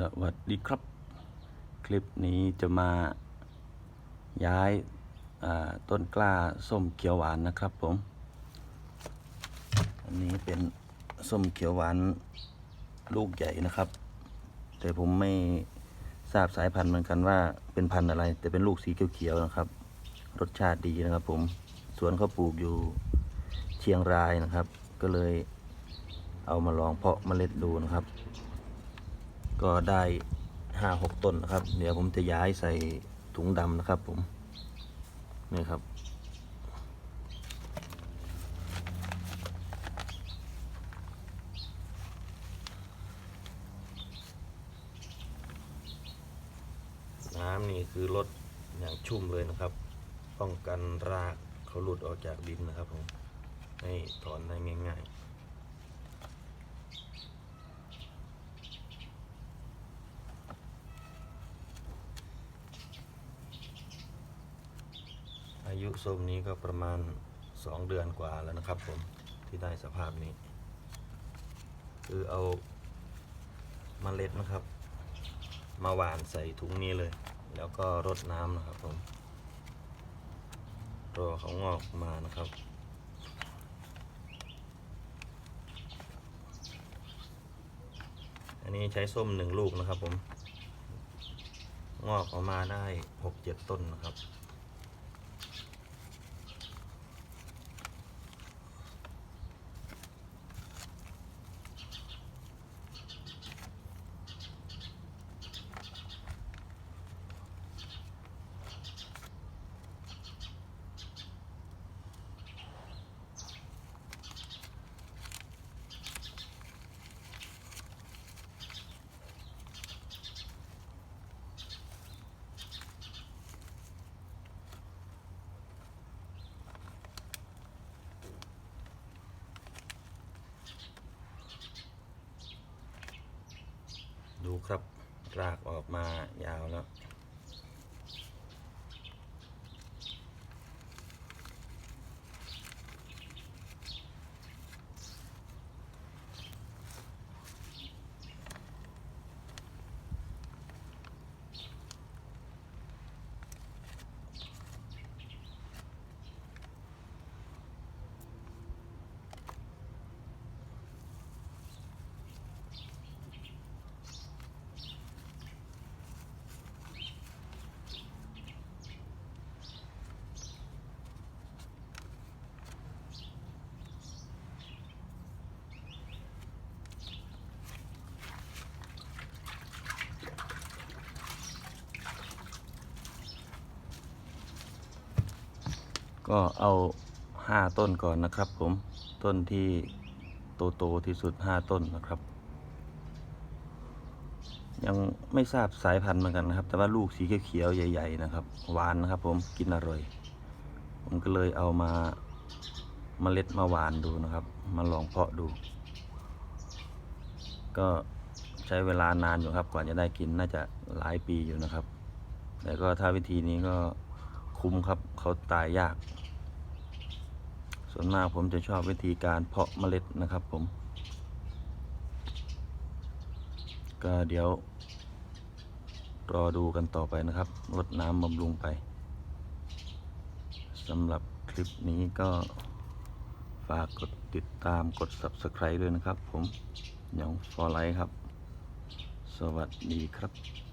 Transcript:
สวัสดีครับ คลิปนี้จะมาย้ายาต้นกล้าส้มเขียวหวานนะครับผม อันนี้เป็นส้มเขียวหวานลูกใหญ่นะครับ แต่ผมไม่ทราบสายพันธุ์เหมือนกันว่าเป็นพันธุ์อะไร แต่เป็นลูกสีเขียวๆนะครับ รสชาติดีนะครับผมสวนเขาปลูกอยู่เชียงรายนะครับ ก็เลยเอามาลองเพาะเมล็ดดูนะครับ ก็ได้ห้าหกต้นนะครับ เดี๋ยวผมจะย้ายใส่ถุงดำนะครับผม นี่ครับ น้ำนี่คือลดอย่างชุ่มเลยนะครับ ป้องกันรากเขาหลุดออกจากดินนะครับผม ให้ถอนได้ง่าย ๆ ยุส้มนี้ก็ประมาณสองเดือนกว่าแล้วนะครับผมที่ได้สภาพนี้ คือเอาเมล็ดนะครับ มาหว่านใส่ถุงนี้เลย แล้วก็รดน้ำนะครับผมรอเขางอกมานะครับอันนี้ใช้ส้มหนึ่งลูกนะครับผม งอกออกมาได้หกเจ็ดต้นนะครับ ดู ครับรากออกมายาวแล้ว ก็เอาห้าต้นก่อนนะครับผมต้นที่โตโตๆที่สุดห้าต้นนะครับ ยังไม่ทราบสายพันธุ์เหมือนกันนะครับ แต่ว่าลูกสีเขียวๆใหญ่ ๆ นะครับ หวานนะครับ ผมกินอร่อย ผมก็เลยเอามาเมล็ดมาหวานดูนะครับ มาลองเพาะดู ก็ใช้เวลานานอยู่ครับกว่าจะได้กินน่าจะหลายปีอยู่นะครับ แต่ก็ถ้าวิธีนี้ก็ คุ้มครับเขาตายยาก ส่วนมากผมจะชอบวิธีการเพาะเมล็ดนะครับผม ก็เดี๋ยว รอดูกันต่อไปนะครับรดน้ำบำรุงไปสำหรับคลิปนี้ก็ฝากกดติดตามกด subscribe ด้วยนะครับผมยองฟอร์ไลท์ครับ สวัสดีครับ